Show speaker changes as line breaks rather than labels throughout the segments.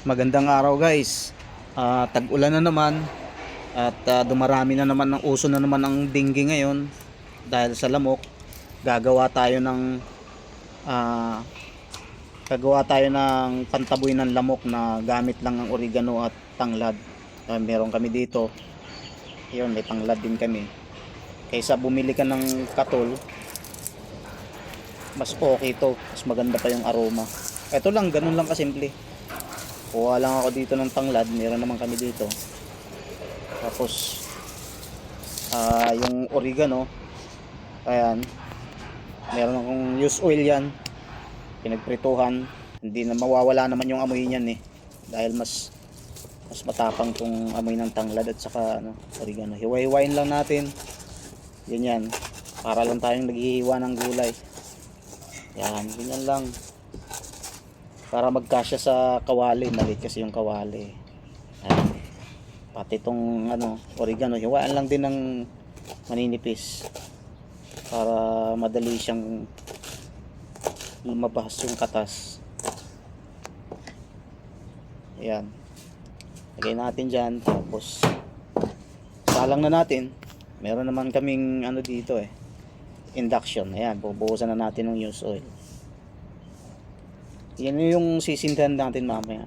Magandang araw guys. Ah, tag-ulan na naman at ah, dumarami na naman ng uso na naman ang dinggi ngayon dahil sa lamok. Gagawa tayo ng ah, gagawa tayo ng pantaboy ng lamok na gamit lang ang oregano at tanglad. Ah, meron kami dito. Yun, may tanglad din kami. Kaysa bumili ka ng katol, mas okay to. Mas maganda pa yung aroma. Ito lang, ganun lang kasimple. Kuha lang ako dito ng tanglad, meron naman kami dito. Tapos ah yung oregano, ayan. Meron akong use oil 'yan. Pinagprituhan, hindi na mawawala naman yung amoy niyan eh. Dahil mas mas matapang tong amoy ng tanglad at saka ano, oregano. Hiwa-hiwain lang natin. Ganyan. Para lang tayong naghihiwa ng gulay. Yan, ganyan lang para magkasya sa kawali maliit kasi yung kawali. Ayan. pati itong ano oregano hiwaan lang din ng maninipis. Para madali siyang lumabas yung katas. Ayan. Lagay natin dyan tapos salang na natin. Meron naman kaming ano dito eh induction. Ayan bubuhusan na natin ng use oil yan yung sisintahan natin mamaya.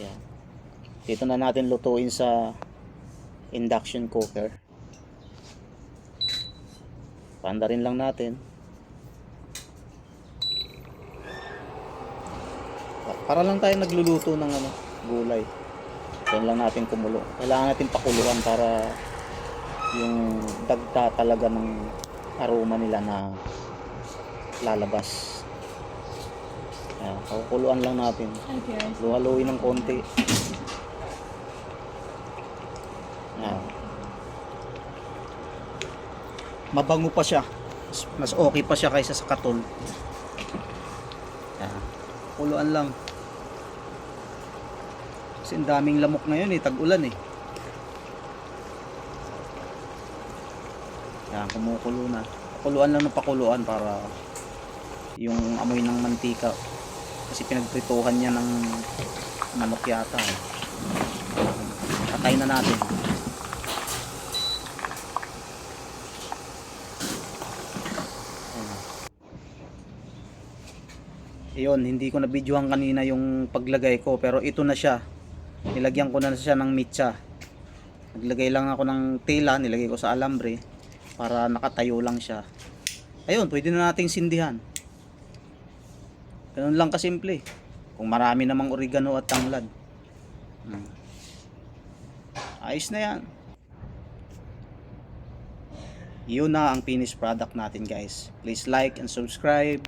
Ayan. Dito na natin lutuin sa induction cooker. Panda rin lang natin. Pa- Para lang tayo nagluluto ng ano, gulay. Yan lang natin kumulo. Kailangan natin pakuluan para yung dagta talaga ng aroma nila na lalabas. Ayan, kukuluan lang natin. Luhaluin ng konti. Ayan. Mabango pa siya. Mas- okay pa siya kaysa sa katol. Ayan. Kuluan lang. Kasi ang daming lamok ngayon eh, tag-ulan eh. Ayan, kumukulo na. Pakuluan lang ng pakuluan para yung amoy ng mantika. Kasi pinagprituhan niya ng manok yata. Eh. Na natin. Ayun, hindi ko na videohan kanina yung paglagay ko pero ito na siya. Nilagyan ko na siya ng mitsa. Naglagay lang ako ng tela nilagay ko sa alambre para nakatayo lang siya. Ayun, pwede na nating sindihan Ganun lang kasimple. Kung marami namang oregano at tanglad. Hmm. Ayos na yan. Yun na ang finished product natin guys. Please like and subscribe.